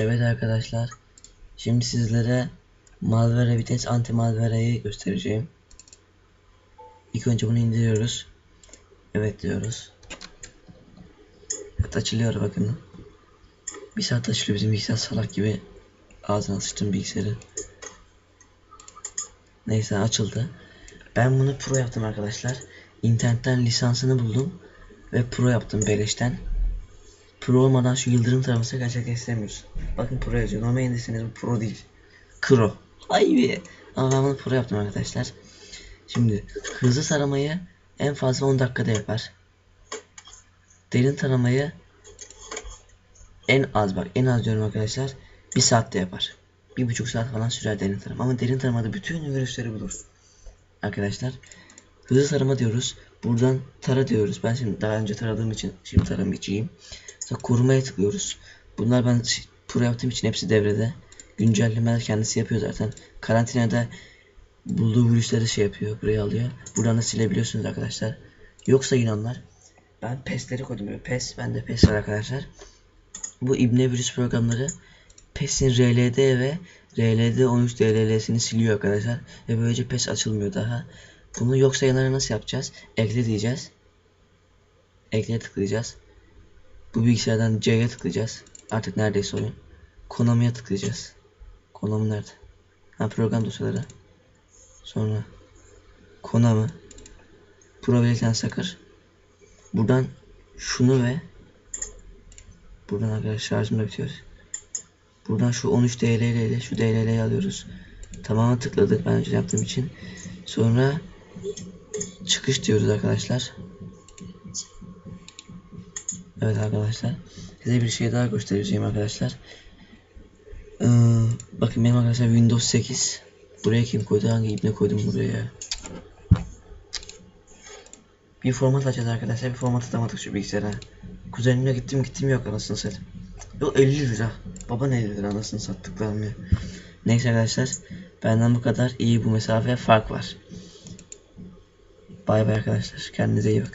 Evet arkadaşlar. Şimdi sizlere malware vites anti malware'yi göstereceğim. İlk önce bunu indiriyoruz. Evet diyoruz. Evet açılıyor bakın. Bir saat açılıyor bizim bilgisayar salak gibi. Ağzına sıçtım bilgisayarı. Neyse açıldı. Ben bunu pro yaptım arkadaşlar. İnternetten lisansını buldum. Ve pro yaptım beleşten. Pro olmadan şu yıldırım taraması gerçekleştiremiyorsun. Bakın pro yazıyor. Normal indirseniz bu pro değil. Kro. Ay be. Ama ben bunu pro yaptım arkadaşlar. Şimdi hızlı taramayı en fazla 10 dakikada yapar. Derin taramayı en az bak en az diyorum arkadaşlar bir saatte yapar. Bir buçuk saat falan sürer derin tarama ama derin taramada bütün virüsleri bulur. Arkadaşlar hızlı tarama diyoruz. Buradan tara diyoruz. Ben şimdi daha önce taradığım için şimdi taramayacağım. Sonra korumaya tıklıyoruz. Bunlar ben pro yaptığım için hepsi devrede. Güncellemeler kendisi yapıyor zaten. Karantinada bulduğu virüsleri şey yapıyor. Buraya alıyor. Buradan da silebiliyorsunuz arkadaşlar. Yoksa inanlar. Ben PES'leri koydum. Böyle PES. Bende PES var arkadaşlar. Bu ibne virüs programları PES'in RLD ve RLD 13 DLL'sini siliyor arkadaşlar. Ve böylece PES açılmıyor daha. Bunu yok sayanlara nasıl yapacağız? Ekle diyeceğiz. Ekle tıklayacağız. Bu bilgisayardan C'ye tıklayacağız. Artık neredeyse oyun. Konami'ye tıklayacağız. Konami nerede? Ha program dosyaları. Sonra Konami. Probabiliten Sakır. Buradan şunu ve buradan arkadaşlar şarjım da bitiyor. Buradan şu 13 DLL ile şu DLL'yi alıyoruz. Tamamı tıkladık ben önce yaptığım için. Sonra çıkış diyoruz arkadaşlar. Evet arkadaşlar. Size bir şey daha göstereceğim arkadaşlar. Ee, bakın benim arkadaşlar Windows 8. Buraya kim koydu? Hangi ibne koydum buraya? Bir format açacağız arkadaşlar. Bir format atamadık şu bilgisayara. Kuzenimle gittim gittim yok anasını satayım. Yok 50 lira. Baban 50 lira anasını sattıklarım ya. Neyse arkadaşlar. Benden bu kadar. iyi bu mesafe fark var. Bay bay arkadaşlar. Kendinize iyi bakın.